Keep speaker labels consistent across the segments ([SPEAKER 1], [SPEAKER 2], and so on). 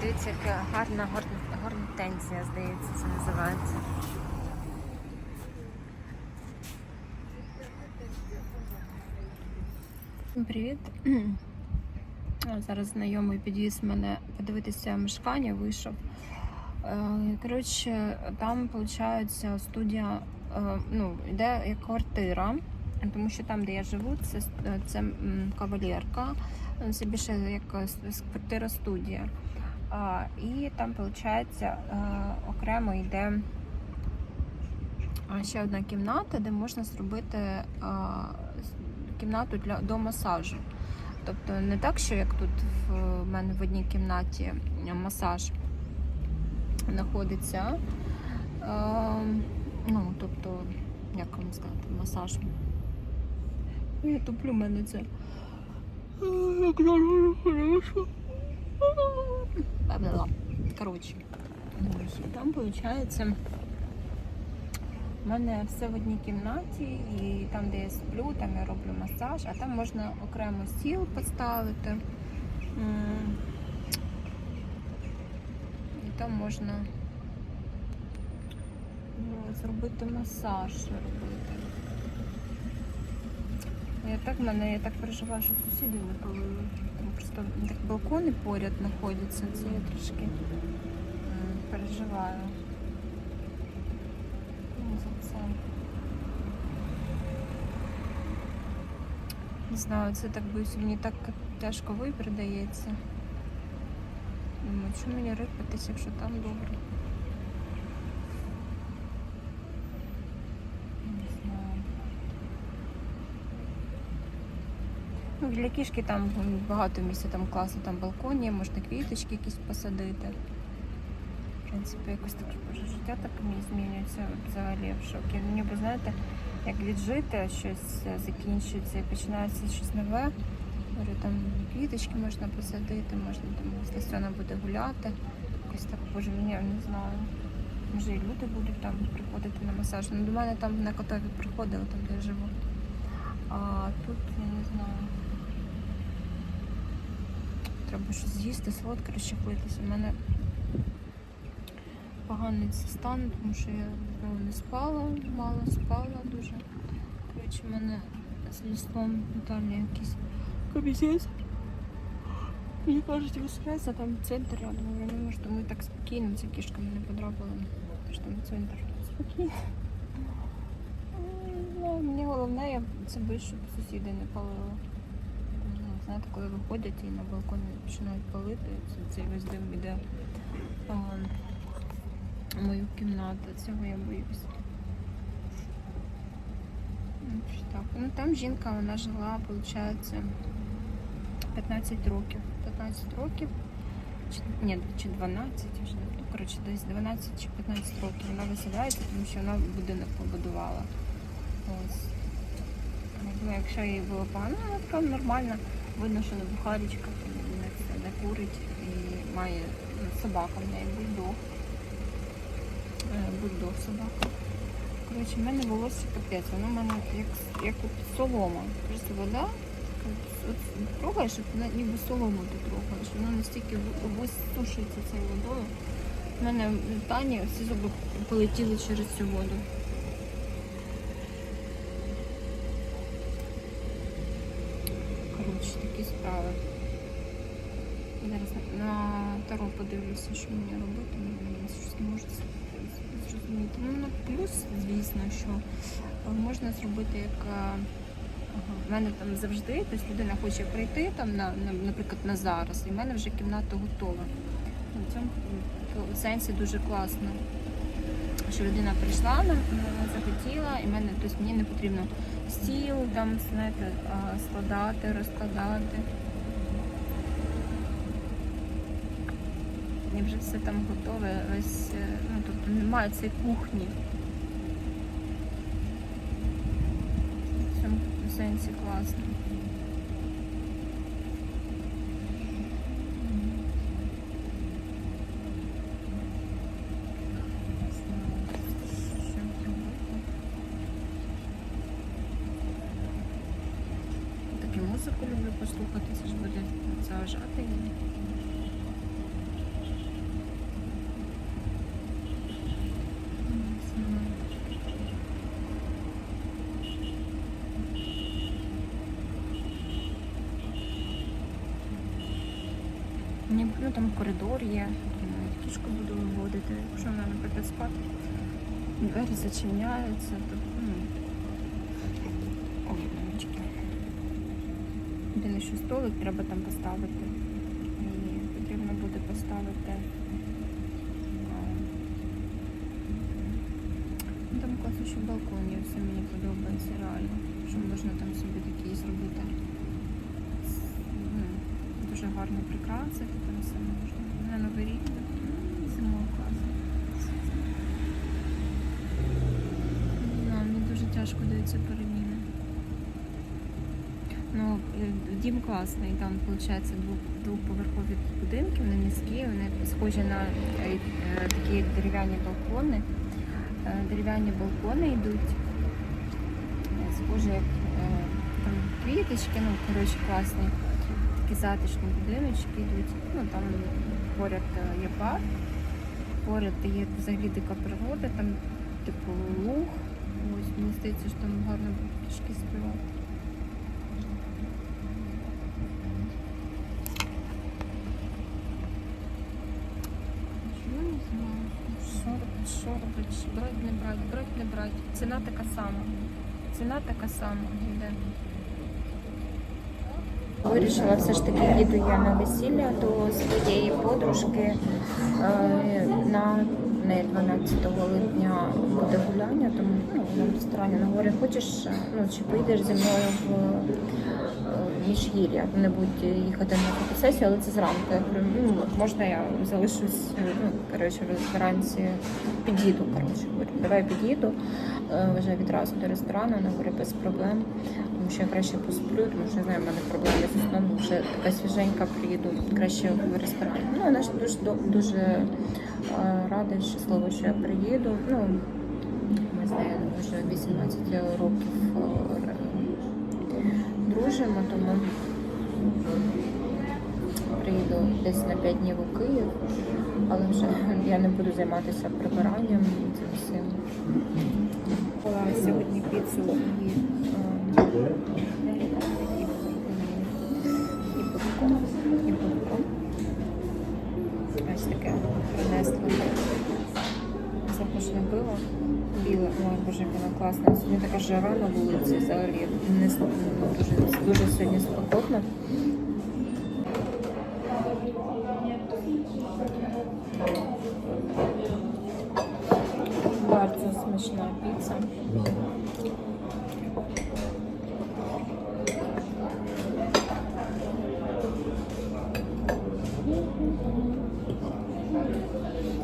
[SPEAKER 1] Дивіться, яка гарна гор- гортензія, здається, це називається. Привіт. Зараз знайомий підвіз мене подивитися мешкання, вийшов. Е, Коротше, там виходить студія, е, ну, йде як квартира, тому що там, де я живу, це, це м, кавалерка. Це більше як квартира студія. І там, виходить, е, окремо йде ще одна кімната, де можна зробити кімнату для до масажу. Тобто не так, що як тут в мене в одній кімнаті масаж знаходиться. А, ну, тобто, як вам сказати, масаж. Я туплю мене це. Як хорошо. Коротше, там виходить. У мене все в одній кімнаті, і там, де я сплю, там я роблю масаж, а там можна окремо стіл поставити. І там можна ну, зробити масаж. Я так мене, я так переживаю, що сусіди не полили. Просто так балкони поряд знаходяться. Це я трошки переживаю. Ну, за це. Не знаю, це так боюсь, мені так тяжко вибір дається. Що мені рипатись, якщо там добре. Не знаю. Ну, для кішки там багато місця, там класно, там балкон є, можна квіточки якісь посадити. В принципі, якось таке життя так мені змінюється взагалі в шокі. Мені би знаєте, як віджити щось е, закінчується і починається щось нове. Говорю, там квіточки можна посадити, можна там, вона буде гуляти. Якось так, боже, мені не знаю. Може і люди будуть там приходити на масаж. Ну, до мене там на котові приходили, там де я живу. А тут я не знаю. Треба щось з'їсти, солодке розчахлитися. У мене поганий стан, тому що я не спала, мало спала дуже. Коротше, в мене з лістом Наталі якийсь комітет. Мені кажуть, а там центр рядом. Я не можу, тому так спокійно, ця кішка мене подрапила. Що там центр спокійно. Ну, мені головне, я це щоб сусіди не палили. Ну, Знаєте, коли виходять і на балконі починають палити, це, цей весь дим іде в мою кімнату. Цього я боюсь. Ну, так. Ну там жінка, вона жила, виходить, 15 років. 15 років. Чи, ні, чи 12, я вже не пам'ятаю. коротше, десь 12 чи 15 років. Вона виселяється, тому що вона будинок побудувала. Ось. Ну, якщо їй було погано, вона така нормальна. Видно, що не бухарічка, не, не курить і має собака в неї бульдог. Е, Бульдог собака. Коротше, в мене волосся капець, воно в мене як, як солома. Просто вода. От, трогаєш, ніби солому ти трогаєш. Воно настільки висушується цією водою. У мене в Тані всі зуби полетіли через цю воду. Коротше, такі справи. Зараз на таро подивлюся, що мені робити. Щось не можу зрозуміти. Ну, на плюс, звісно, що е, можна зробити як. е, В мене там завжди, тобто людина хоче прийти, там, на, на, наприклад, на зараз, і в мене вже кімната готова. В цьому сенсі дуже класно. Що людина прийшла, захотіла, і мене, тобто мені не потрібно стіл, там, знаєте, складати, розкладати. І вже все там готове, весь, е, ну тобто немає цієї кухні. В цьому сенсі класно. Мгм. Не знаю, що робити. Так і музику люблю послухати, це ж буде заважати. Ванні, ну там коридор є. Кішку буду виводити. Якщо вона, наприклад, спати, двері зачиняються, то ну, ой, мамочки. Єдине, що столик треба там поставити. І потрібно буде поставити. Там класно, що балкон все мені подобається реально. Що можна там собі такий зробити. Ну, Дуже гарно прикрасити, там все можна. На новий рік ну, зимою класно. Ну, мені дуже тяжко даються переміни. Ну, е, дім класний, там, виходить, двох, двохповерхові будинки, вони міські, вони схожі на е, е, такі дерев'яні балкони. Дерев'яні балкони йдуть. Схожі як квіточки, ну, коротше, класні. Такі затишні будиночки йдуть. Ну, там поряд е, є парк, поряд є взагалі дика природа, там типу луг. Ось, мені здається, що там гарно будуть кішки співати. Що чи брати, не брати, брати, не брати. Ціна така сама. Ціна така сама. Вирішила все ж таки їду я на весілля до своєї подружки е, на не 12 липня буде гуляння, тому ну, в ресторані на горі хочеш, е, ну чи поїдеш зі мною в е, міжгір'я. Не будуть їхати на фотосесію, але це зранку. Я говорю, ну можна я залишусь, ну коротше, вранці під'їду. Коротше, говорю, давай під'їду вже відразу до ресторану, вона говорить, без проблем. Тому що я краще посплю, тому що я знаю, в мене проблеми з сном, вже така свіженька приїду краще в ресторан. Ну, вона ж дуже дуже е, рада і щаслива, що я приїду. Ну, ми з нею вже 18 років е, дружимо, тому приїду десь на 5 днів у Київ, але вже я не буду займатися прибиранням цим всім. Сьогодні піцу і, е, і. І попкорн. Ось таке принесли. Запашне пиво. Біле, ой, боже, воно класне. Сьогодні така жара на вулиці взагалі. Не, дуже, дуже сьогодні спекотно.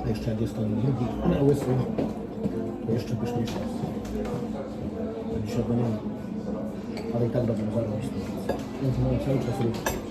[SPEAKER 2] Jeszcze jak jest ten drugi na łysy, to jeszcze pyszniejszy. Dzisiaj go nie ma. Ale i tak robią zarobiste. Więc mają cały czas ruch.